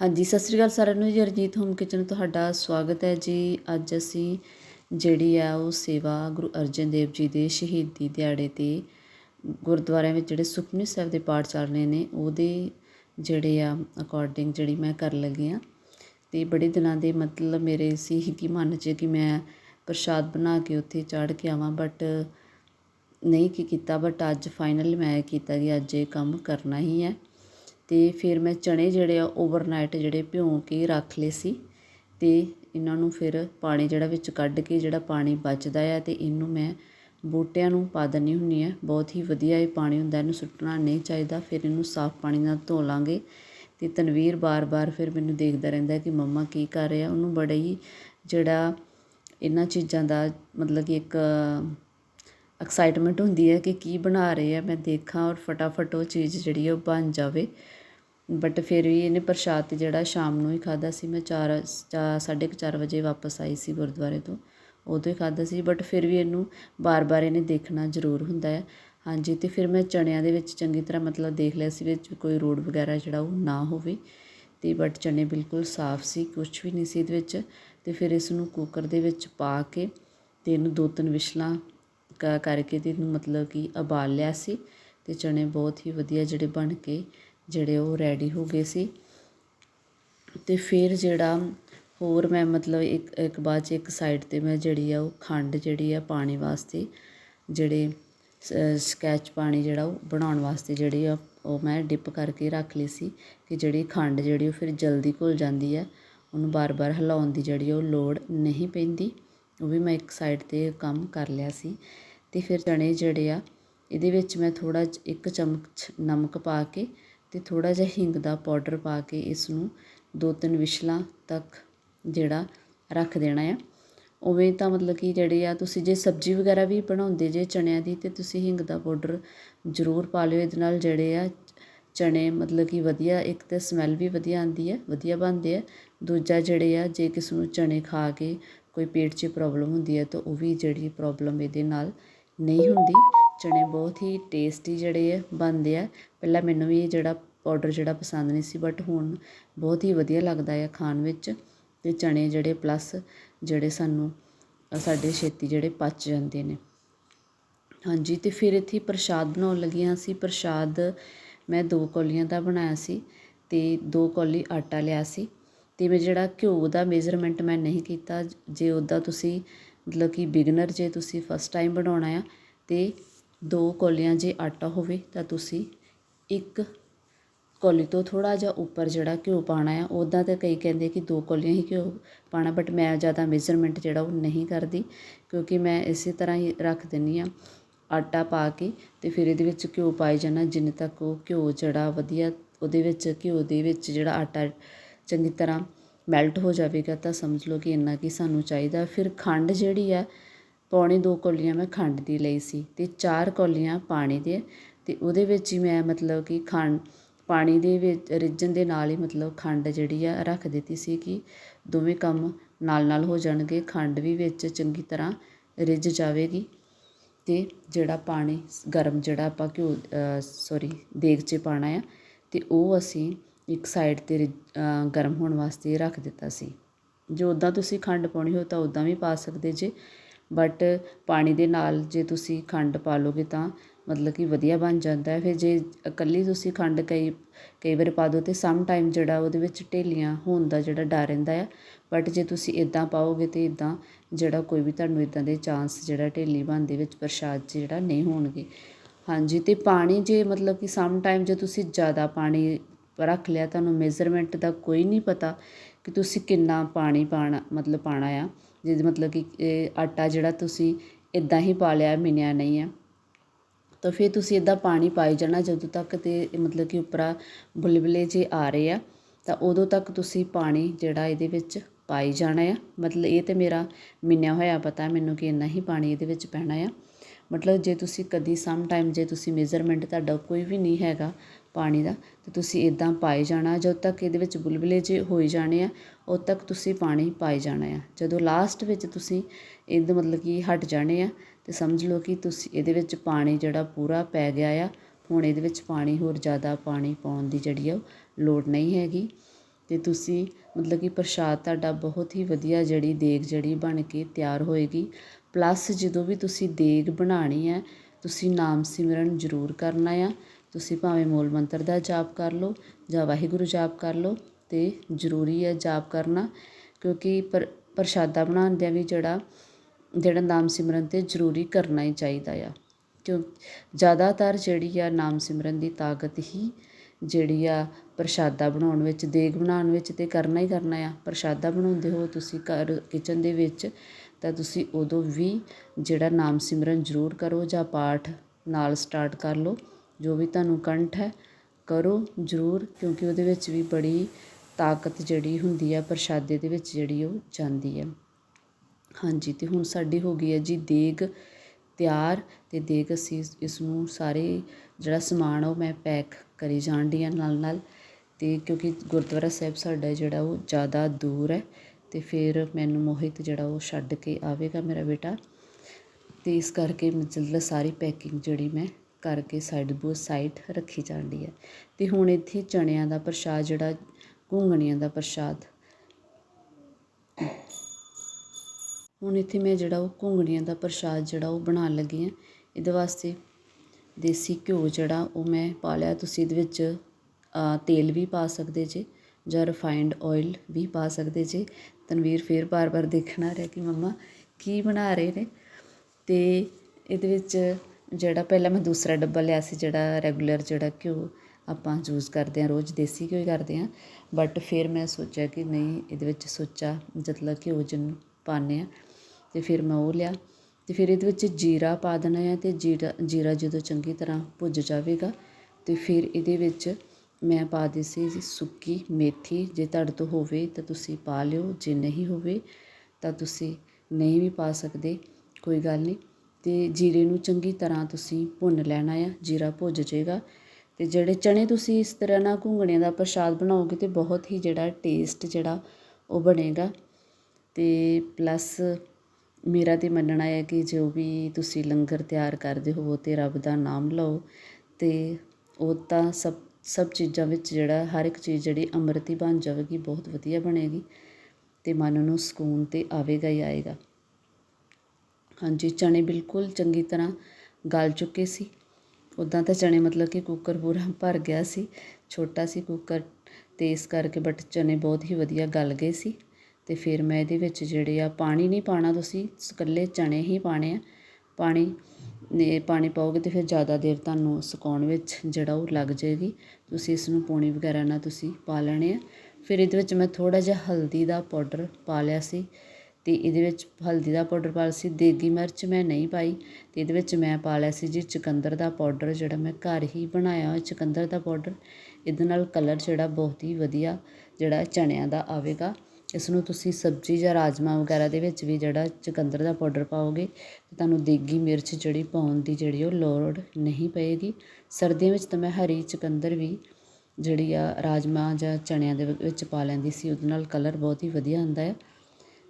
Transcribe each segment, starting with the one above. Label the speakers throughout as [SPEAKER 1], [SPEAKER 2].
[SPEAKER 1] ਹਾਂਜੀ, ਸਤਿ ਸ੍ਰੀ ਅਕਾਲ ਸਾਰਿਆਂ ਨੂੰ ਜੀ। ਰਜੀਤ ਹੋਮ ਕਿਚਨ ਤੁਹਾਡਾ ਸਵਾਗਤ ਹੈ ਜੀ। ਅੱਜ ਅਸੀਂ ਜਿਹੜੀ ਆ ਉਹ ਸੇਵਾ ਗੁਰੂ ਅਰਜਨ ਦੇਵ ਜੀ ਦੇ ਸ਼ਹੀਦੀ ਦਿਹਾੜੇ ਤੇ ਗੁਰਦੁਆਰਿਆਂ ਵਿੱਚ ਜਿਹੜੇ ਸੁਖਮਨੀ ਸਾਹਿਬ ਦੇ ਪਾਠ ਚੱਲ ਰਹੇ ਨੇ, ਉਹਦੇ ਜਿਹੜੇ ਆ ਅਕੋਰਡਿੰਗ ਜਿਹੜੀ ਮੈਂ ਕਰ ਲੱਗੀ ਆ ਤੇ ਬੜੇ ਦਿਨਾਂ ਦੇ ਮਤਲਬ ਮੇਰੇ ਸੀ ਕਿ ਮਨ 'ਚ ਕਿ ਮੈਂ ਪ੍ਰਸ਼ਾਦ ਬਣਾ ਕੇ ਉੱਥੇ ਚਾੜ ਕੇ ਆਵਾਂ ਬਟ ਨਹੀਂ ਕੀ ਕੀਤਾ ਬਟ ਅੱਜ ਫਾਈਨਲ ਮੈਂ ਕੀਤਾ ਕਿ ਅੱਜ ਇਹ ਕੰਮ ਕਰਨਾ ਹੀ ਹੈ। ਅਤੇ ਫਿਰ ਮੈਂ ਚਣੇ ਜਿਹੜੇ ਆ ਓਵਰਨਾਈਟ ਜਿਹੜੇ ਭਿਉਂ ਕੇ ਰੱਖ ਲਏ ਸੀ ਅਤੇ ਇਹਨਾਂ ਨੂੰ ਫਿਰ ਪਾਣੀ ਜਿਹੜਾ ਵਿੱਚ ਕੱਢ ਕੇ ਜਿਹੜਾ ਪਾਣੀ ਬਚਦਾ ਆ ਅਤੇ ਇਹਨੂੰ ਮੈਂ ਬੂਟਿਆਂ ਨੂੰ ਪਾ ਦਿੰਦੀ ਹੁੰਦੀ ਹਾਂ ਬਹੁਤ ਹੀ ਵਧੀਆ ਇਹ ਪਾਣੀ ਹੁੰਦਾ, ਇਹਨੂੰ ਸੁੱਟਣਾ ਨਹੀਂ ਚਾਹੀਦਾ। ਫਿਰ ਇਹਨੂੰ ਸਾਫ਼ ਪਾਣੀ ਨਾਲ ਧੋ ਲਾਂਗੇ ਅਤੇ ਤਨਵੀਰ ਬਾਰ-ਬਾਰ ਫਿਰ ਮੈਨੂੰ ਦੇਖਦਾ ਰਹਿੰਦਾ ਕਿ ਮੰਮਾ ਕੀ ਕਰ ਰਿਹਾ। ਉਹਨੂੰ ਬੜਾ ਹੀ ਜਿਹੜਾ ਇਹਨਾਂ ਚੀਜ਼ਾਂ ਦਾ ਮਤਲਬ ਕਿ ਇੱਕ ਐਕਸਾਈਟਮੈਂਟ ਹੁੰਦੀ ਹੈ ਕਿ ਕੀ ਬਣਾ ਰਹੇ ਆ। ਮੈਂ ਦੇਖਾਂ ਔਰ ਫਟਾਫਟ ਉਹ ਚੀਜ਼ ਜਿਹੜੀ ਆ ਉਹ ਬਣ ਜਾਵੇ। ਬਟ ਫਿਰ ਵੀ ਇਹਨੇ ਪ੍ਰਸ਼ਾਦ ਤੇ ਜਿਹੜਾ ਸ਼ਾਮ ਨੂੰ ਹੀ ਖਾਦਾ ਸੀ, ਮੈਂ 4 ਸਾਢੇ ਕੁ ਚਾਰ ਵਜੇ ਵਾਪਸ ਆਈ ਸੀ ਗੁਰਦੁਆਰੇ ਤੋਂ। ਉਦੋਂ ਹੀ ਖਾਦਾ ਸੀ ਬਟ ਫਿਰ ਵੀ ਇਹਨੂੰ ਬਾਰ-ਬਾਰ ਇਹਨੇ ਦੇਖਣਾ ਜ਼ਰੂਰ ਹੁੰਦਾ ਹੈ। ਹਾਂਜੀ, ਤੇ ਫਿਰ ਮੈਂ ਚਣਿਆਂ ਦੇ ਵਿੱਚ ਚੰਗੀ ਤਰ੍ਹਾਂ ਮਤਲਬ ਦੇਖ ਲਿਆ ਸੀ ਵਿੱਚ ਕੋਈ ਰੋਡ ਵਗੈਰਾ ਜਿਹੜਾ ਉਹ ਨਾ ਹੋਵੇ। ਤੇ ਬਟ ਚਣੇ ਬਿਲਕੁਲ ਸਾਫ਼ ਸੀ ਕੁਝ ਵੀ ਨਹੀਂ ਸੀ ਇਹਦੇ ਵਿੱਚ। ਤੇ ਫਿਰ ਇਸ ਨੂੰ ਕੁੱਕਰ ਦੇ ਵਿੱਚ ਪਾ ਕੇ ਤੇ ਇਹਨੂੰ ਦੋ ਤਿੰਨ ਵਿਸ਼ਲਾਂ ਕ, ਕਰਕੇ ਤੇ ਇਹਨੂੰ ਮਤਲਬ ਕਿ ਉਬਾਲ ਲਿਆ ਸੀ। ਤੇ ਚਣੇ ਬਹੁਤ ਹੀ ਵਧੀਆ ਜਿਹੜੇ ਬਣ ਕੇ ਜਿਹੜੇ ਉਹ ਰੈਡੀ ਹੋ ਗਏ ਸੀ। ਅਤੇ ਫਿਰ ਜਿਹੜਾ ਹੋਰ ਮੈਂ ਮਤਲਬ ਇੱਕ ਇੱਕ ਬਾਅਦ 'ਚ ਇੱਕ ਸਾਈਡ 'ਤੇ ਮੈਂ ਜਿਹੜੀ ਆ ਉਹ ਖੰਡ ਜਿਹੜੀ ਆ ਪਾਣੀ ਵਾਸਤੇ ਜਿਹੜੇ ਸਕੈਚ ਪਾਣੀ ਜਿਹੜਾ ਉਹ ਬਣਾਉਣ ਵਾਸਤੇ ਜਿਹੜੀ ਆ ਉਹ ਮੈਂ ਡਿਪ ਕਰਕੇ ਰੱਖ ਲਈ ਸੀ ਕਿ ਜਿਹੜੀ ਖੰਡ ਜਿਹੜੀ ਉਹ ਫਿਰ ਜਲਦੀ ਘੁਲ ਜਾਂਦੀ ਹੈ ਉਹਨੂੰ ਬਾਰ-ਬਾਰ ਹਿਲਾਉਣ ਦੀ ਜਿਹੜੀ ਉਹ ਲੋੜ ਨਹੀਂ ਪੈਂਦੀ, ਉਹ ਵੀ ਮੈਂ ਇੱਕ ਸਾਈਡ 'ਤੇ ਕੰਮ ਕਰ ਲਿਆ ਸੀ। ਤੇ ਫਿਰ ਚਣੇ ਜਿਹੜੇ ਆ, ਇਹਦੇ ਵਿੱਚ ਮੈਂ ਥੋੜਾ ਇੱਕ ਚਮਚ ਨਮਕ ਪਾ ਕੇ ਅਤੇ ਥੋੜ੍ਹਾ ਜਿਹਾ ਹਿੰਗ ਦਾ ਪਾਊਡਰ ਪਾ ਕੇ ਇਸ ਨੂੰ ਦੋ ਤਿੰਨ ਵਿਸ਼ਲਾਂ ਤੱਕ ਜਿਹੜਾ ਰੱਖ ਦੇਣਾ ਆ। ਉਵੇਂ ਤਾਂ ਮਤਲਬ ਕਿ ਜਿਹੜੇ ਆ ਤੁਸੀਂ ਜੇ ਸਬਜ਼ੀ ਵਗੈਰਾ ਵੀ ਬਣਾਉਂਦੇ ਜੇ ਚਣਿਆਂ ਦੀ ਤੇ ਤੁਸੀਂ ਹਿੰਗ ਦਾ ਪਾਊਡਰ ਜ਼ਰੂਰ ਪਾ ਲਿਓ। ਇਹਦੇ ਨਾਲ ਜਿਹੜੇ ਆ ਚਣੇ ਮਤਲਬ ਕਿ ਵਧੀਆ, ਇੱਕ ਤਾਂ ਸਮੈਲ ਵੀ ਵਧੀਆ ਆਉਂਦੀ ਹੈ ਵਧੀਆ ਬਣਦੇ ਆ। ਦੂਜਾ ਜਿਹੜੇ ਆ ਜੇ ਕਿਸ ਨੂੰ ਚਣੇ ਖਾ ਕੇ ਕੋਈ ਪੇਟ 'ਚ ਪ੍ਰੋਬਲਮ ਹੁੰਦੀ ਹੈ ਤਾਂ ਉਹ ਵੀ ਜਿਹੜੀ ਪ੍ਰੋਬਲਮ ਇਹਦੇ ਨਾਲ ਨਹੀਂ ਹੁੰਦੀ। ਚਣੇ ਬਹੁਤ ਹੀ ਟੇਸਟੀ ਜਿਹੜੇ ਆ, ਬਣਦੇ ਆ। ਪਹਿਲਾਂ ਮੈਨੂੰ ਵੀ ਇਹ ਜਿਹੜਾ ਪਾਊਡਰ ਜਿਹੜਾ ਪਸੰਦ ਨਹੀਂ ਸੀ ਬਟ ਹੁਣ ਬਹੁਤ ਹੀ ਵਧੀਆ ਲੱਗਦਾ ਆ ਖਾਣ ਵਿੱਚ। ਤੇ ਚਣੇ ਜਿਹੜੇ ਪਲੱਸ ਜਿਹੜੇ ਸਾਨੂੰ, ਸਾਡੇ ਛੇਤੀ ਜਿਹੜੇ ਪਚ ਜਾਂਦੇ ਨੇ। ਹਾਂਜੀ, ਤੇ ਫਿਰ ਇੱਥੇ ਪ੍ਰਸ਼ਾਦ ਬਣਾਉਣ ਲੱਗੀਆਂ ਸੀ ਪ੍ਰਸ਼ਾਦ ਮੈਂ ਦੋ ਕੌਲੀਆਂ ਦਾ ਬਣਾਇਆ ਸੀ ਤੇ ਦੋ ਕੌਲੀ ਆਟਾ ਲਿਆ ਸੀ। ਤੇ ਮੈਂ ਜਿਹੜਾ ਘਿਓ ਦਾ ਮੇਜ਼ਰਮੈਂਟ ਮੈਂ ਨਹੀਂ ਕੀਤਾ। ਜੇ ਉਹਦਾ ਤੁਸੀਂ ਮਤਲਬ ਕਿ ਬਿਗਨਰ ਜੇ ਤੁਸੀਂ ਫਸਟ ਟਾਈਮ ਬਣਾਉਣਾ ਆ, ਤੇ ਦੋ ਕੌਲੀਆਂ ਜੇ ਆਟਾ ਹੋਵੇ ਤਾਂ ਤੁਸੀਂ ਇੱਕ ਕੌਲੀ ਤੋਂ ਥੋੜ੍ਹਾ ਜਿਹਾ ਉੱਪਰ ਜਿਹੜਾ ਘਿਓ ਪਾਉਣਾ ਆ ਉੱਦਾਂ ਤਾਂ ਕਈ ਕਹਿੰਦੇ ਕਿ ਦੋ ਕੌਲੀਆਂ ਹੀ ਘਿਓ ਪਾਉਣਾ ਬਟ ਮੈਂ ਜ਼ਿਆਦਾ ਮੇਜ਼ਰਮੈਂਟ ਜਿਹੜਾ ਉਹ ਨਹੀਂ ਕਰਦੀ, ਕਿਉਂਕਿ ਮੈਂ ਇਸੇ ਤਰ੍ਹਾਂ ਹੀ ਰੱਖ ਦਿੰਦੀ ਹਾਂ ਆਟਾ ਪਾ ਕੇ ਅਤੇ ਫਿਰ ਇਹਦੇ ਵਿੱਚ ਘਿਓ ਪਾਈ ਜਾਣਾ, ਜਿੰਨੇ ਤੱਕ ਉਹ ਘਿਓ ਜਿਹੜਾ ਵਧੀਆ ਉਹਦੇ ਵਿੱਚ, ਘਿਓ ਦੇ ਵਿੱਚ ਜਿਹੜਾ ਆਟਾ ਚੰਗੀ ਤਰ੍ਹਾਂ ਮੈਲਟ ਹੋ ਜਾਵੇਗਾ ਤਾਂ ਸਮਝ ਲਓ ਕਿ ਇੰਨਾ ਕੀ ਸਾਨੂੰ ਚਾਹੀਦਾ। ਫਿਰ ਖੰਡ ਜਿਹੜੀ ਆ ਪੌਣੇ ਦੋ ਕੌਲੀਆਂ ਮੈਂ ਖੰਡ ਦੀ ਲਈ ਸੀ ਅਤੇ ਚਾਰ ਕੌਲੀਆਂ ਪਾਣੀ ਦੇ ਅਤੇ ਉਹਦੇ ਵਿੱਚ ਹੀ ਮੈਂ ਮਤਲਬ ਕਿ ਖੰਡ, ਪਾਣੀ ਦੇ ਵਿੱਚ, ਰਿੱਝਣ ਦੇ ਨਾਲ ਹੀ ਮਤਲਬ ਖੰਡ ਜਿਹੜੀ ਆ ਰੱਖ ਦਿੱਤੀ ਸੀ ਕਿ ਦੋਵੇਂ ਕੰਮ ਨਾਲ ਨਾਲ ਹੋ ਜਾਣਗੇ, ਖੰਡ ਵੀ ਵਿੱਚ ਚੰਗੀ ਤਰ੍ਹਾਂ ਰਿੱਝ ਜਾਵੇਗੀ ਅਤੇ ਜਿਹੜਾ ਪਾਣੀ ਗਰਮ ਜਿਹੜਾ ਆਪਾਂ ਘਿਓ ਸੌਰੀ ਦੇਗ 'ਚ ਪਾਣਾ ਆ ਅਤੇ ਉਹ ਅਸੀਂ ਇੱਕ ਸਾਈਡ ਤੇ ਗਰਮ ਹੋਣ ਵਾਸਤੇ ਰੱਖ ਦਿੱਤਾ ਸੀ। ਜੋ ਉਦਾਂ ਤੁਸੀਂ ਖੰਡ ਪਾਉਣੀ ਹੋ ਤਾਂ ਉਦਾਂ ਵੀ ਪਾ ਸਕਦੇ ਜੇ। ਬਟ ਪਾਣੀ ਦੇ ਨਾਲ ਜੇ ਤੁਸੀਂ ਖੰਡ ਪਾ ਲਓਗੇ ਤਾਂ ਮਤਲਬ ਕਿ ਵਧੀਆ ਬਣ ਜਾਂਦਾ ਹੈ। ਫਿਰ ਜੇ ਇਕੱਲੀ ਤੁਸੀਂ ਖੰਡ ਕਈ ਕਈ ਵਾਰ ਪਾ ਦਿਓ ਤਾਂ ਸਮ ਟਾਈਮ ਜਿਹੜਾ ਉਹਦੇ ਵਿੱਚ ਢੇਲੀਆਂ ਹੋਣ ਦਾ ਜਿਹੜਾ ਡਰ ਰਹਿੰਦਾ ਆ। ਬਟ ਜੇ ਤੁਸੀਂ ਇੱਦਾਂ ਪਾਓਗੇ ਤਾਂ ਇੱਦਾਂ ਜਿਹੜਾ ਕੋਈ ਵੀ ਤੁਹਾਨੂੰ ਇੱਦਾਂ ਦੇ ਚਾਂਸ ਜਿਹੜਾ ਢੇਲੀ ਬਣ ਦੇ ਵਿੱਚ ਪ੍ਰਸ਼ਾਦ 'ਚ ਜਿਹੜਾ ਨਹੀਂ ਹੋਣਗੇ। ਹਾਂਜੀ, ਤੇ ਪਾਣੀ ਜੇ ਮਤਲਬ ਕਿ ਸਮ ਟਾਈਮ ਜੇ ਤੁਸੀਂ ਜ਼ਿਆਦਾ ਪਾਣੀ ਰੱਖ ਲਿਆ, ਤੁਹਾਨੂੰ ਮੇਜ਼ਰਮੈਂਟ ਦਾ ਕੋਈ ਨਹੀਂ ਪਤਾ ਕਿ ਤੁਸੀਂ ਕਿੰਨਾ ਪਾਣੀ ਪਾਣਾ, ਮਤਲਬ ਪਾਣਾ ਆ। ਜਿਹਦੇ ਮਤਲਬ ਕਿ ਆਟਾ ਜਿਹੜਾ ਤੁਸੀਂ ਇਦਾਂ ਹੀ ਪਾ ਲਿਆ, ਮਿਨਿਆ ਨਹੀਂ ਆ। ਤਾਂ ਫਿਰ ਤੁਸੀਂ ਇਦਾਂ ਪਾਣੀ ਪਾਈ ਜਾਣਾ, ਜਦੋਂ ਤੱਕ ਤੇ ਮਤਲਬ ਕਿ ਉੱਪਰਾ ਬੁਲਬੁਲੇ ਜੇ ਆ ਰਹੇ ਆ, ਤਾਂ ਉਦੋਂ ਤੱਕ ਤੁਸੀਂ ਪਾਣੀ ਜਿਹੜਾ ਇਹਦੇ ਵਿੱਚ ਪਾਈ ਜਾਣਾ ਆ। ਮਤਲਬ ਇਹ ਤੇ ਮੇਰਾ ਮਿੰਨਿਆ ਹੋਇਆ ਪਤਾ, ਮੈਨੂੰ ਕਿ ਇੰਨਾ ਹੀ ਪਾਣੀ ਇਹਦੇ ਵਿੱਚ ਪੈਣਾ ਆ। ਮਤਲਬ ਜੇ ਤੁਸੀਂ ਕਦੀ ਸਮ ਟਾਈਮ ਜੇ ਤੁਸੀਂ ਮੇਜ਼ਰਮੈਂਟ ਤੁਹਾਡਾ ਕੋਈ ਵੀ ਨਹੀਂ ਹੈਗਾ ਪਾਣੀ ਦਾ, ਤੇ ਤੁਸੀਂ ਇਦਾਂ ਪਾਈ ਜਾਣਾ, ਜਦੋਂ ਤੱਕ ਇਹਦੇ ਵਿੱਚ ਬੁਲਬੁਲੇ ਜੇ ਹੋਈ ਜਾਣੇ ਆ, ਉਦ ਤੱਕ ਤੁਸੀਂ ਪਾਣੀ ਪਾਈ ਜਾਣਾ ਆ। ਜਦੋਂ ਲਾਸਟ ਵਿੱਚ ਤੁਸੀਂ ਇਹਦਾ ਮਤਲਬ ਕਿ ਹਟ ਜਾਣੇ ਆ, ਤੇ ਸਮਝ ਲਓ ਕਿ ਤੁਸੀਂ ਇਹਦੇ ਵਿੱਚ ਪਾਣੀ ਜਿਹੜਾ ਪੂਰਾ ਪੈ ਗਿਆ ਆ, ਹੁਣ ਇਹਦੇ ਵਿੱਚ ਪਾਣੀ ਹੋਰ ਜ਼ਿਆਦਾ ਪਾਣੀ ਪਾਉਣ ਦੀ ਜਿਹੜੀ ਆ ਲੋੜ ਨਹੀਂ ਹੈਗੀ। ਅਤੇ ਤੁਸੀਂ ਮਤਲਬ ਕਿ ਪ੍ਰਸ਼ਾਦ ਤੁਹਾਡਾ ਬਹੁਤ ਹੀ ਵਧੀਆ ਜਿਹੜੀ ਦੇਗ ਜਿਹੜੀ ਬਣ ਕੇ ਤਿਆਰ ਹੋਏਗੀ। ਪਲੱਸ ਜਦੋਂ ਵੀ ਤੁਸੀਂ ਦੇਗ ਬਣਾਉਣੀ ਹੈ ਤੁਸੀਂ ਨਾਮ ਸਿਮਰਨ ਜ਼ਰੂਰ ਕਰਨਾ ਆ ਤੁਸੀਂ ਭਾਵੇਂ ਮੂਲ ਮੰਤਰ ਦਾ ਜਾਪ ਕਰ ਲਓ ਜਾਂ ਵਾਹਿਗੁਰੂ ਜਾਪ ਕਰ ਲਓ ਅਤੇ ਜ਼ਰੂਰੀ ਹੈ ਜਾਪ ਕਰਨਾ, ਕਿਉਂਕਿ ਪਰ, ਪ੍ਰਸ਼ਾਦਾ ਬਣਾਉਂਦਿਆਂ ਵੀ ਜਿਹੜਾ ਜਿਹੜਾ ਨਾਮ ਸਿਮਰਨ ਤੇ ਜ਼ਰੂਰੀ ਕਰਨਾ ਹੀ ਚਾਹੀਦਾ ਆ। ਕਿਉਂ, ਜ਼ਿਆਦਾਤਰ ਜਿਹੜੀ ਆ ਨਾਮ ਸਿਮਰਨ ਦੀ ਤਾਕਤ ਹੀ ਜਿਹੜੀ ਆ ਪ੍ਰਸ਼ਾਦਾ ਬਣਾਉਣ ਵਿੱਚ, ਦੇਗ ਬਣਾਉਣ ਵਿੱਚ ਤੇ ਕਰਨਾ ਹੀ ਕਰਨਾ ਆ। ਪ੍ਰਸ਼ਾਦਾ ਬਣਾਉਂਦੇ ਹੋ ਤੁਸੀਂ ਘਰ ਕਿਚਨ ਦੇ ਵਿੱਚ, ਤਾਂ ਤੁਸੀਂ ਉਦੋਂ ਵੀ ਜਿਹੜਾ ਨਾਮ ਸਿਮਰਨ ਜ਼ਰੂਰ ਕਰੋ ਜਾਂ ਪਾਠ ਨਾਲ ਸਟਾਰਟ ਕਰ ਲਓ। ਜੋ ਵੀ ਤੁਹਾਨੂੰ ਕੰਠ ਹੈ, ਕਰੋ ਜ਼ਰੂਰ, ਕਿਉਂਕਿ ਉਹਦੇ ਵਿੱਚ ਵੀ ਬੜੀ ਤਾਕਤ ਜਿਹੜੀ ਹੁੰਦੀ ਆ, ਪ੍ਰਸ਼ਾਦੇ ਦੇ ਵਿੱਚ ਜਿਹੜੀ ਉਹ ਜਾਂਦੀ ਹੈ ਹਾਂਜੀ ਅਤੇ ਹੁਣ ਸਾਡੀ ਹੋ ਗਈ ਹੈ ਜੀ ਦੇਗ ਤਿਆਰ ਅਤੇ ਦੇਗ ਅਸੀਂ ਇਸ ਨੂੰ ਸਾਰੇ ਜਿਹੜਾ ਸਮਾਨ ਉਹ ਮੈਂ ਪੈਕ ਕਰੀ ਜਾਣ ਡਈ ਹਾਂ ਨਾਲ ਨਾਲ ਅਤੇ ਕਿਉਂਕਿ ਗੁਰਦੁਆਰਾ ਸਾਹਿਬ ਸਾਡਾ ਜਿਹੜਾ ਉਹ ਜ਼ਿਆਦਾ ਦੂਰ ਹੈ ਅਤੇ ਫਿਰ ਮੈਨੂੰ ਮੋਹਿਤ ਜਿਹੜਾ ਉਹ ਛੱਡ ਕੇ ਆਵੇਗਾ ਮੇਰਾ ਬੇਟਾ ਅਤੇ ਇਸ ਕਰਕੇ ਮਤਲਬ ਸਾਰੀ ਪੈਕਿੰਗ ਜਿਹੜੀ ਮੈਂ ਕਰਕੇ ਸਾਈਡ ਬੋ ਸਾਈਡ ਰੱਖੀ ਜਾਂਦੀ ਹੈ। ਤੇ ਹੁਣ ਇੱਥੇ ਚਣਿਆਂ ਦਾ ਪ੍ਰਸ਼ਾਦ, ਜਿਹੜਾ ਘੁੰਗਣੀਆਂ ਦਾ ਪ੍ਰਸ਼ਾਦ। ਹੁਣ ਇੱਥੇ ਮੈਂ ਜਿਹੜਾ ਉਹ ਘੁੰਗਣੀਆਂ ਦਾ ਪ੍ਰਸ਼ਾਦ, ਜਿਹੜਾ ਉਹ ਬਣਾਉਣ ਲੱਗੀ ਹਾਂ। ਇਹਦੇ ਵਾਸਤੇ ਦੇਸੀ ਘਿਓ ਜਿਹੜਾ ਉਹ ਮੈਂ ਪਾ ਲਿਆ। ਤੁਸੀਂ ਇਹਦੇ ਵਿੱਚ ਤੇਲ ਵੀ ਪਾ ਸਕਦੇ ਜੇ ਜਾਂ ਰਿਫਾਈਨਡ ਆਇਲ ਵੀ ਪਾ ਸਕਦੇ ਜੇ। ਤਨਵੀਰ ਫੇਰ ਬਾਰ-ਬਾਰ ਦੇਖਣਾ ਰਿਹਾ ਕਿ ਮੰਮਾ, ਕੀ ਬਣਾ ਰਹੇ ਨੇ? ਤੇ ਇਹਦੇ ਵਿੱਚ ਜਿਹੜਾ ਪਹਿਲਾਂ ਮੈਂ ਦੂਸਰਾ ਡੱਬਾ ਲਿਆ ਸੀ, ਜਿਹੜਾ ਰੈਗੂਲਰ ਜਿਹੜਾ ਘਿਓ ਆਪਾਂ ਯੂਜ਼ ਕਰਦੇ ਹਾਂ ਰੋਜ਼, ਦੇਸੀ ਘਿਓ ਹੀ ਕਰਦੇ ਹਾਂ। ਬਟ ਫਿਰ ਮੈਂ ਸੋਚਿਆ ਕਿ ਨਹੀਂ, ਇਹਦੇ ਵਿੱਚ ਸੁੱਚਾ ਮਤਲਬ ਘਿਓ ਜਿਹਨੂੰ ਪਾਉਂਦੇ ਹਾਂ ਅਤੇ ਫਿਰ ਮੈਂ ਉਹ ਲਿਆ। ਅਤੇ ਫਿਰ ਇਹਦੇ ਵਿੱਚ ਜੀਰਾ ਪਾ ਦੇਣਾ ਹੈ ਅਤੇ ਜੀਰਾ ਜੀਰਾ ਜਦੋਂ ਚੰਗੀ ਤਰ੍ਹਾਂ ਭੁੱਜ ਜਾਵੇਗਾ ਅਤੇ ਫਿਰ ਇਹਦੇ ਵਿੱਚ ਮੈਂ ਪਾ ਦਿੱਤੀ ਸੀ ਸੁੱਕੀ ਮੇਥੀ। ਜੇ ਤੁਹਾਡੇ ਤੋਂ ਹੋਵੇ ਤਾਂ ਤੁਸੀਂ ਪਾ ਲਿਓ, ਜੇ ਨਹੀਂ ਹੋਵੇ ਤਾਂ ਤੁਸੀਂ ਨਹੀਂ ਵੀ ਪਾ ਸਕਦੇ, ਕੋਈ ਗੱਲ ਨਹੀਂ। ਅਤੇ ਜੀਰੇ ਨੂੰ ਚੰਗੀ ਤਰ੍ਹਾਂ ਤੁਸੀਂ ਭੁੰਨ ਲੈਣਾ ਆ, ਜੀਰਾ ਭੁੱਜ ਜਾਏਗਾ। ਅਤੇ ਜਿਹੜੇ ਚਣੇ ਤੁਸੀਂ ਇਸ ਤਰ੍ਹਾਂ ਨਾਲ ਘੁੰਗਣੀਆਂ ਦਾ ਪ੍ਰਸ਼ਾਦ ਬਣਾਓਗੇ ਤਾਂ ਬਹੁਤ ਹੀ ਜਿਹੜਾ ਟੇਸਟ ਜਿਹੜਾ ਉਹ ਬਣੇਗਾ। ਅਤੇ ਪਲੱਸ ਮੇਰਾ ਤਾਂ ਮੰਨਣਾ ਹੈ ਕਿ ਜੋ ਵੀ ਤੁਸੀਂ ਲੰਗਰ ਤਿਆਰ ਕਰਦੇ ਹੋ ਤੇ ਰੱਬ ਦਾ ਨਾਮ ਲਓ ਅਤੇ ਉਹ ਤਾਂ ਸਭ ਸਭ ਚੀਜ਼ਾਂ ਵਿੱਚ ਜਿਹੜਾ ਹਰ ਇੱਕ ਚੀਜ਼ ਜਿਹੜੀ ਅੰਮ੍ਰਿਤ ਹੀ ਬਣ ਜਾਵੇਗੀ, ਬਹੁਤ ਵਧੀਆ ਬਣੇਗੀ। ਅਤੇ ਮਨ ਨੂੰ ਸਕੂਨ ਤਾਂ ਆਵੇਗਾ ਹੀ ਆਏਗਾ। ਹਾਂਜੀ ਚਣੇ ਬਿਲਕੁਲ ਚੰਗੀ ਤਰ੍ਹਾਂ ਗਲ ਚੁੱਕੇ ਸੀ। ਉਦਾਂ ਤਾਂ ਚਣੇ ਮਤਲਬ ਕਿ ਕੁੱਕਰ ਪੂਰਾ ਭਰ ਗਿਆ ਸੀ। ਛੋਟਾ ਸੀ ਕੁੱਕਰ ਅਤੇ ਇਸ ਕਰਕੇ ਬਟ ਚਨੇ ਬਹੁਤ ਹੀ ਵਧੀਆ ਗਲ ਗਏ ਸੀ। ਅਤੇ ਫਿਰ ਮੈਂ ਇਹਦੇ ਵਿੱਚ ਜਿਹੜੇ ਆ, ਪਾਣੀ ਨਹੀਂ ਪਾਣਾ ਤੁਸੀਂ ਇਕੱਲੇ ਚਣੇ ਹੀ ਪਾਣੇ ਆ। ਪਾਣੀ ਨੇ ਪਾਣੀ ਪਾਓਗੇ ਤੇ ਫਿਰ ਜ਼ਿਆਦਾ ਦੇਰ ਤੁਹਾਨੂੰ ਸੁਕਾਉਣ ਵਿੱਚ ਜਿਹੜਾ ਉਹ ਲੱਗ ਜਾਏਗੀ। ਤੁਸੀਂ ਇਸ ਨੂੰ ਪਾਣੀ ਵਗੈਰਾ ਨਾਲ ਤੁਸੀਂ ਪਾ ਲੈਣੇ ਆ। ਫਿਰ ਇਹਦੇ ਵਿੱਚ ਮੈਂ ਥੋੜਾ ਜਿਹਾ ਹਲਦੀ ਦਾ ਪਾਊਡਰ ਪਾ ਲਿਆ ਸੀ। ਅਤੇ ਇਹਦੇ ਵਿੱਚ ਹਲਦੀ ਦਾ ਪਾਊਡਰ ਪਾ ਲਿਆ ਸੀ, ਦੇਗੀ ਮਿਰਚ ਮੈਂ ਨਹੀਂ ਪਾਈ ਅਤੇ ਇਹਦੇ ਵਿੱਚ ਮੈਂ ਪਾ ਲਿਆ ਸੀ ਜੀ ਚੁਕੰਦਰ ਦਾ ਪਾਊਡਰ, ਜਿਹੜਾ ਮੈਂ ਘਰ ਹੀ ਬਣਾਇਆ ਹੋਇਆ ਚੁਕੰਦਰ ਦਾ ਪਾਊਡਰ। ਇਹਦੇ ਨਾਲ ਕਲਰ ਜਿਹੜਾ ਬਹੁਤ ਹੀ ਵਧੀਆ ਜਿਹੜਾ ਚਣਿਆਂ ਦਾ ਆਵੇਗਾ। ਇਸ ਨੂੰ ਤੁਸੀਂ ਸਬਜ਼ੀ ਜਾਂ ਰਾਜਮਾਂਹ ਵਗੈਰਾ ਦੇ ਵਿੱਚ ਵੀ ਜਿਹੜਾ ਚੁਕੰਦਰ ਦਾ ਪਾਊਡਰ ਪਾਓਗੇ ਤੇ ਤੁਹਾਨੂੰ ਦੇਗੀ ਮਿਰਚ ਜਿਹੜੀ ਪਾਉਣ ਦੀ ਜਿਹੜੀ ਉਹ ਲੋੜ ਨਹੀਂ ਪਏਗੀ। ਸਰਦੀਆਂ ਵਿੱਚ ਤਾਂ ਮੈਂ ਹਰੀ ਚੁਕੰਦਰ ਵੀ ਜਿਹੜੀ ਆ ਰਾਜਮਾਂਹ ਜਾਂ ਚਣਿਆਂ ਦੇ ਵਿੱਚ ਪਾ ਲੈਂਦੀ ਸੀ, ਉਹਦੇ ਨਾਲ ਕਲਰ ਬਹੁਤ ਹੀ ਵਧੀਆ ਆਉਂਦਾ ਹੈ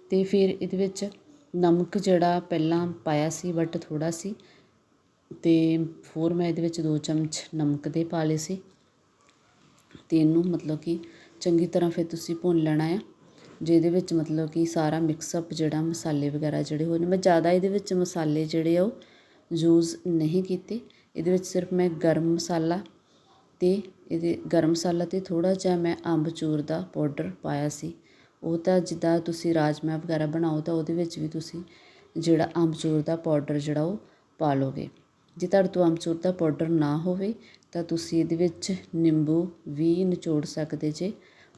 [SPEAKER 1] ਅਤੇ ਫਿਰ ਇਹਦੇ ਵਿੱਚ ਨਮਕ ਜਿਹੜਾ ਪਹਿਲਾਂ ਪਾਇਆ ਸੀ ਬਟ ਥੋੜ੍ਹਾ ਸੀ ਅਤੇ ਹੋਰ ਮੈਂ ਇਹਦੇ ਵਿੱਚ ਦੋ ਚਮਚ ਨਮਕ ਦੇ ਪਾ ਲਏ ਸੀ। ਅਤੇ ਇਹਨੂੰ ਮਤਲਬ ਕਿ ਚੰਗੀ ਤਰ੍ਹਾਂ ਫਿਰ ਤੁਸੀਂ ਭੁੰਨ ਲੈਣਾ ਆ, ਜਿਹਦੇ ਵਿੱਚ ਮਤਲਬ ਕਿ ਸਾਰਾ ਮਿਕਸਅਪ ਜਿਹੜਾ ਮਸਾਲੇ ਵਗੈਰਾ ਜਿਹੜੇ ਹੋਏ ਨੇ, ਮੈਂ ਜ਼ਿਆਦਾ ਇਹਦੇ ਵਿੱਚ ਮਸਾਲੇ ਜਿਹੜੇ ਆ ਉਹ ਯੂਜ਼ ਨਹੀਂ ਕੀਤੇ। ਇਹਦੇ ਵਿੱਚ ਸਿਰਫ ਮੈਂ ਗਰਮ ਮਸਾਲਾ ਅਤੇ ਇਹਦੇ ਗਰਮ ਮਸਾਲਾ ਅਤੇ ਥੋੜ੍ਹਾ ਜਿਹਾ ਮੈਂ ਅੰਬਚੂਰ ਦਾ ਪਾਊਡਰ ਪਾਇਆ ਸੀ। ਉਹ ਤਾਂ ਜਿੱਦਾਂ ਤੁਸੀਂ ਰਾਜਮਾਂਹ ਵਗੈਰਾ ਬਣਾਓ ਤਾਂ ਉਹਦੇ ਵਿੱਚ ਵੀ ਤੁਸੀਂ ਜਿਹੜਾ ਅੰਬਚੂਰ ਦਾ ਪਾਊਡਰ ਜਿਹੜਾ ਉਹ ਪਾ ਲਓਗੇ ਜੇ ਤੁਹਾਡੇ ਤੋਂ ਅੰਬਚੂਰ ਦਾ ਪਾਊਡਰ ਨਾ ਹੋਵੇ ਤਾਂ ਤੁਸੀਂ ਇਹਦੇ ਵਿੱਚ ਨਿੰਬੂ ਵੀ ਨਿਚੋੜ ਸਕਦੇ ਜੇ।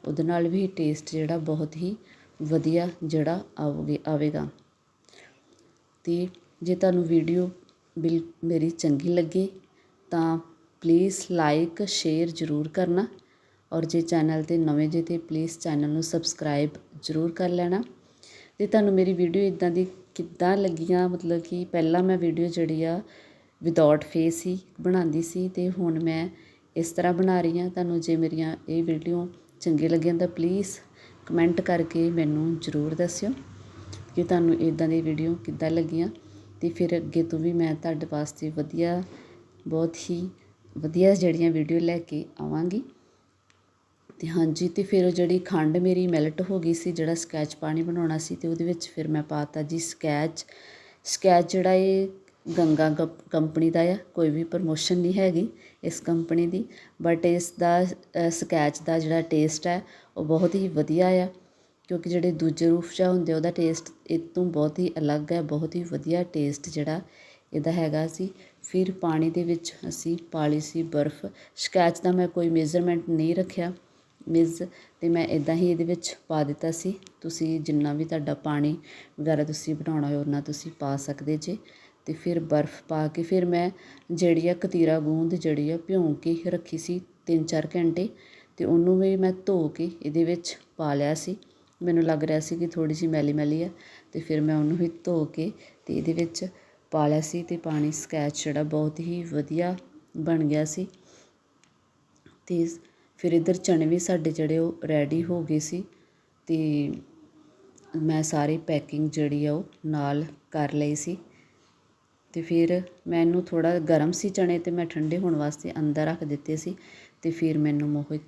[SPEAKER 1] ਉਹਦੇ ਨਾਲ ਵੀ ਟੇਸਟ ਜਿਹੜਾ ਬਹੁਤ ਹੀ ਵਧੀਆ ਜਿਹੜਾ ਆਉਗੇ ਆਵੇਗਾ। ਅਤੇ ਜੇ ਤੁਹਾਨੂੰ ਵੀਡੀਓ ਬਿਲ, ਮੇਰੀ ਚੰਗੀ ਲੱਗੇ ਤਾਂ ਪਲੀਜ਼ ਲਾਈਕ ਸ਼ੇਅਰ ਜ਼ਰੂਰ ਕਰਨਾ। ਔਰ ਜੇ ਚੈਨਲ ਤੇ ਨਵੇਂ ਜੇ ਤੇ ਪਲੀਜ਼ ਚੈਨਲ ਨੂੰ ਸਬਸਕ੍ਰਾਈਬ ਜ਼ਰੂਰ ਕਰ ਲੈਣਾ। ਤੇ ਤੁਹਾਨੂੰ ਮੇਰੀ ਵੀਡੀਓ ਇਦਾਂ ਦੀ ਕਿੱਦਾਂ ਲੱਗੀਆਂ? ਮਤਲਬ ਕਿ ਪਹਿਲਾਂ ਮੈਂ ਵੀਡੀਓ ਜਿਹੜੀ ਆ ਵਿਦਆਊਟ ਫੇਸ ਹੀ ਬਣਾਉਂਦੀ ਸੀ ਤੇ ਹੁਣ ਮੈਂ ਇਸ ਤਰ੍ਹਾਂ ਬਣਾ ਰਹੀ ਹਾਂ। ਤੁਹਾਨੂੰ ਜੇ ਮੇਰੀਆਂ ਇਹ ਵੀਡੀਓ ਚੰਗੀ ਲੱਗੀਆਂ ਤਾਂ ਪਲੀਜ਼ ਕਮੈਂਟ ਕਰਕੇ ਮੈਨੂੰ ਜ਼ਰੂਰ ਦੱਸਿਓ ਕਿ ਤੁਹਾਨੂੰ ਇਦਾਂ ਦੀ ਵੀਡੀਓ ਕਿੱਦਾਂ ਲੱਗੀਆਂ। ਤੇ ਫਿਰ ਅੱਗੇ ਤੋਂ ਵੀ ਮੈਂ ਤੁਹਾਡੇ ਵਾਸਤੇ ਵਧੀਆ, ਬਹੁਤ ਹੀ ਵਧੀਆ ਜਿਹੜੀਆਂ ਵੀਡੀਓ ਲੈ ਕੇ ਆਵਾਂਗੀ। ਅਤੇ ਹਾਂਜੀ ਅਤੇ ਫਿਰ ਜਿਹੜੀ ਖੰਡ ਮੇਰੀ ਮੈਲਟ ਹੋ ਗਈ ਸੀ, ਜਿਹੜਾ ਸਕੈਚ ਪਾਣੀ ਬਣਾਉਣਾ ਸੀ ਅਤੇ ਉਹਦੇ ਵਿੱਚ ਫਿਰ ਮੈਂ ਪਾ ਤਾ ਜੀ ਸਕੈਚ। ਸਕੈਚ ਜਿਹੜਾ ਇਹ ਗੰਗਾ ਕੰਪ ਕੰਪਨੀ ਦਾ ਆ, ਕੋਈ ਵੀ ਪ੍ਰਮੋਸ਼ਨ ਨਹੀਂ ਹੈਗੀ ਇਸ ਕੰਪਨੀ ਦੀ, ਬਟ ਇਸ ਦਾ ਸਕੈਚ ਦਾ ਜਿਹੜਾ ਟੇਸਟ ਹੈ, ਉਹ ਬਹੁਤ ਹੀ ਵਧੀਆ ਆ, ਕਿਉਂਕਿ ਜਿਹੜੇ ਦੂਜੇ ਰੂਫ ਰੂਫਜ਼ਾ ਹੁੰਦੇ ਉਹਦਾ ਟੇਸਟ ਇਹ ਤੋਂ ਬਹੁਤ ਹੀ ਅਲੱਗ ਹੈ, ਬਹੁਤ ਹੀ ਵਧੀਆ ਟੇਸਟ ਜਿਹੜਾ ਇਹਦਾ ਹੈਗਾ ਸੀ। ਫਿਰ ਪਾਣੀ ਦੇ ਵਿੱਚ ਅਸੀਂ ਪਾ ਲਈ ਸੀ ਬਰਫ਼। ਸਕੈਚ ਦਾ ਮੈਂ ਕੋਈ ਮੇਜ਼ਰਮੈਂਟ ਨਹੀਂ ਰੱਖਿਆ। ਮਿਜ਼ ਅਤੇ ਮੈਂ ਇੱਦਾਂ ਹੀ ਇਹਦੇ ਵਿੱਚ ਪਾ ਦਿੱਤਾ ਸੀ। ਤੁਸੀਂ ਜਿੰਨਾ ਵੀ ਤੁਹਾਡਾ ਪਾਣੀ ਵਗੈਰਾ ਤੁਸੀਂ ਬਣਾਉਣਾ ਹੋਏ ਉਨਾ ਤੁਸੀਂ ਪਾ ਸਕਦੇ ਜੇ। ਅਤੇ ਫਿਰ ਬਰਫ਼ ਪਾ ਕੇ ਫਿਰ ਮੈਂ ਜਿਹੜੀ ਆ ਕਤੀਰਾ ਗੂੰਦ ਜਿਹੜੀ ਆ ਭਿਉਂ ਕੇ ਰੱਖੀ ਸੀ ਤਿੰਨ ਚਾਰ ਘੰਟੇ ਅਤੇ ਉਹਨੂੰ ਵੀ ਮੈਂ ਧੋ ਕੇ ਇਹਦੇ ਵਿੱਚ ਪਾ ਲਿਆ ਸੀ। ਮੈਨੂੰ ਲੱਗ ਰਿਹਾ ਸੀ ਕਿ ਥੋੜ੍ਹੀ ਜਿਹੀ ਮੈਲੀ ਮੈਲੀ ਆ ਅਤੇ ਫਿਰ ਮੈਂ ਉਹਨੂੰ ਵੀ ਧੋ ਕੇ ਅਤੇ ਇਹਦੇ ਵਿੱਚ ਪਾ ਲਿਆ ਸੀ ਅਤੇ ਪਾਣੀ ਸਕੈਚ ਜਿਹੜਾ ਬਹੁਤ ਹੀ ਵਧੀਆ ਬਣ ਗਿਆ ਸੀ। ਅਤੇ ਫਿਰ ਇੱਧਰ ਚਨੇ ਵੀ ਸਾਡੇ ਜਿਹੜੇ ਉਹ ਰੈਡੀ ਹੋ ਗਏ ਸੀ ਅਤੇ ਮੈਂ ਸਾਰੀ ਪੈਕਿੰਗ ਜਿਹੜੀ ਆ ਉਹ ਨਾਲ ਕਰ ਲਈ ਸੀ। ਅਤੇ ਫਿਰ ਮੈਨੂੰ ਥੋੜ੍ਹਾ ਗਰਮ ਸੀ ਚਣੇ ਅਤੇ ਮੈਂ ਠੰਡੇ ਹੋਣ ਵਾਸਤੇ ਅੰਦਰ ਰੱਖ ਦਿੱਤੇ ਸੀ ਅਤੇ ਫਿਰ ਮੈਨੂੰ ਮੋਹਿਤ